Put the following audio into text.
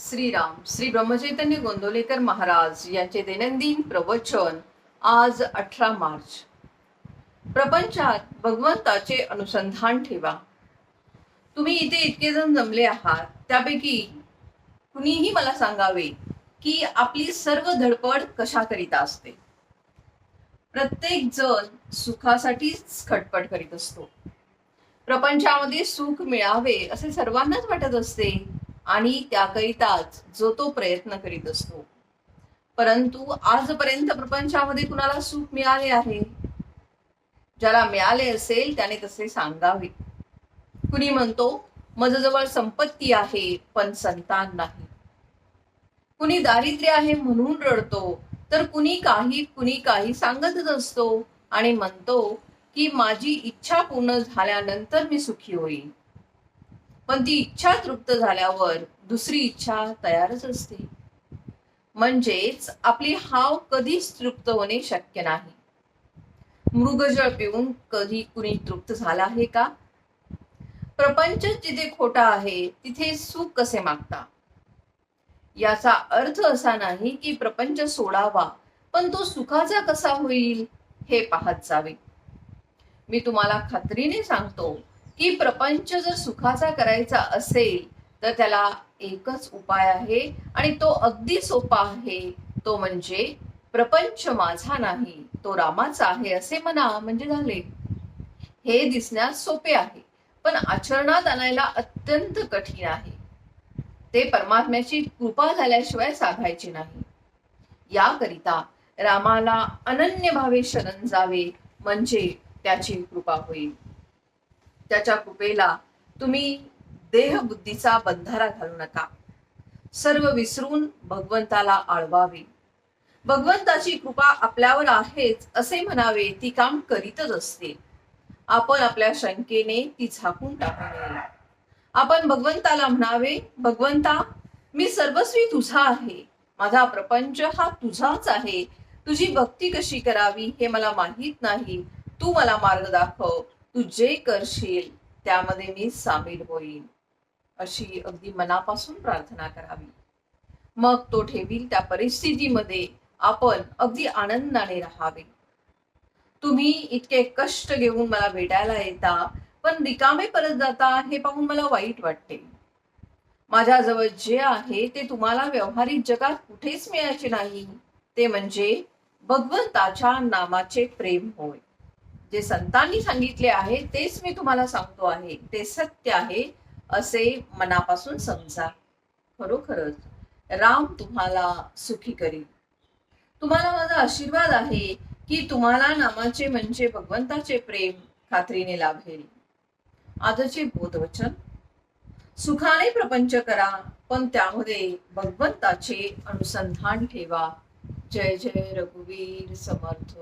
श्रीराम श्री ब्रह्मचैतन्य गोंदवलेकर महाराज यांचे दैनंदिन प्रवचन आज अठरा मार्च. प्रपंचात भगवंताचे अनुसंधान ठेवा. तुम्ही इथे इतके जण जमले आहात त्यापैकी कुणीही मला सांगावे की आपली सर्व धडपड कशाकरिता असते? प्रत्येक जण सुखासाठीच खटपट करीत असतो. प्रपंचामध्ये सुख मिळावे असे सर्वांनाच वाटत असते. आणि त्याकरिताच जो तो प्रयत्न करीत असतो. परंतु आजपर्यंत प्रपंचामध्ये कुणाला सुख मिळाले आहे? ज्याला मिळाले असेल त्याने तसे सांगावे. कुणी म्हणतो माझ्याजवळ संपत्ती आहे पण संतान नाही. कुणी दारिद्र्य आहे म्हणून रडतो तर कुणी काही कुणी काही सांगतच असतो आणि म्हणतो की माझी इच्छा पूर्ण झाल्यानंतर मी सुखी होईल पण ती इच्छा तृप्त झाल्यावर दुसरी इच्छा तयारच असते. म्हणजेच आपली हाव कधीच तृप्त होणे शक्य नाही. मृगजळ पिऊन कधी कुणी तृप्त झाला आहे का? प्रपंच जिथे खोटा आहे तिथे सुख कसे मागता? याचा अर्थ असा नाही की प्रपंच सोडावा पण तो सुखाचा कसा होईल हे पाहत जावे. मी तुम्हाला खात्रीने सांगतो की प्रपंच जर सुखाचा करायचा असेल तर त्याला एकच उपाय आहे आणि तो अगदी सोपा आहे. तो म्हणजे प्रपंच माझा नाही तो रामाचा आहे असे म्हणा म्हणजे झाले. हे दिसण्यास सोपे आहे पण आचरणात आणायला अत्यंत कठीण आहे. ते परमात्म्याची कृपा झाल्याशिवाय साधायचे नाही. याकरिता रामाला अनन्य भावे शरण जावे म्हणजे त्याची कृपा होईल. त्याच्या कृपेला तुम्ही देहबुद्धीचा बंधारा घालू नका. सर्व विसरून भगवंताला आळवावे. भगवंताची कृपा आपल्यावर आहेच असे म्हणावे ती काम करीतच असते. आपण आपल्या शंकेने ती झाकून टाकू नये आपण भगवंताला म्हणावे भगवंता मी सर्वस्वी तुझा आहे. माझा प्रपंच हा तुझाच आहे. तुझी भक्ती कशी करावी हे मला माहीत नाही. तू मला मार्ग दाखव. तू जे करशील त्यामध्ये मी सामील होईल अशी अगदी मनापासून प्रार्थना करावी. मग तो ठेवील त्या परिस्थितीमध्ये आपण अगदी आनंदाने राहावे. तुम्ही इतके कष्ट घेऊन मला भेटायला येता पण रिकामे परत जाता हे पाहून मला वाईट वाटते. माझ्याजवळ जे आहे ते तुम्हाला व्यवहारिक जगात कुठेच मिळायचे नाही. ते म्हणजे भगवंताच्या नामाचे प्रेम होय. जे संतांनी सांगितले आहे तेच मी तुम्हाला सांगतो आहे. ते सत्य आहे असे मनापासून समजा. खरोखरच. राम तुम्हाला सुखी करील. तुम्हाला माझा आशीर्वाद आहे की तुम्हाला नामाचे म्हणजे भगवंताचे प्रेम खात्रीने लाभेल. आजचे बोधवचन. सुखाने प्रपंच करा पण त्यामध्ये भगवंताचे अनुसंधान ठेवा. जय जय रघुवीर समर्थ.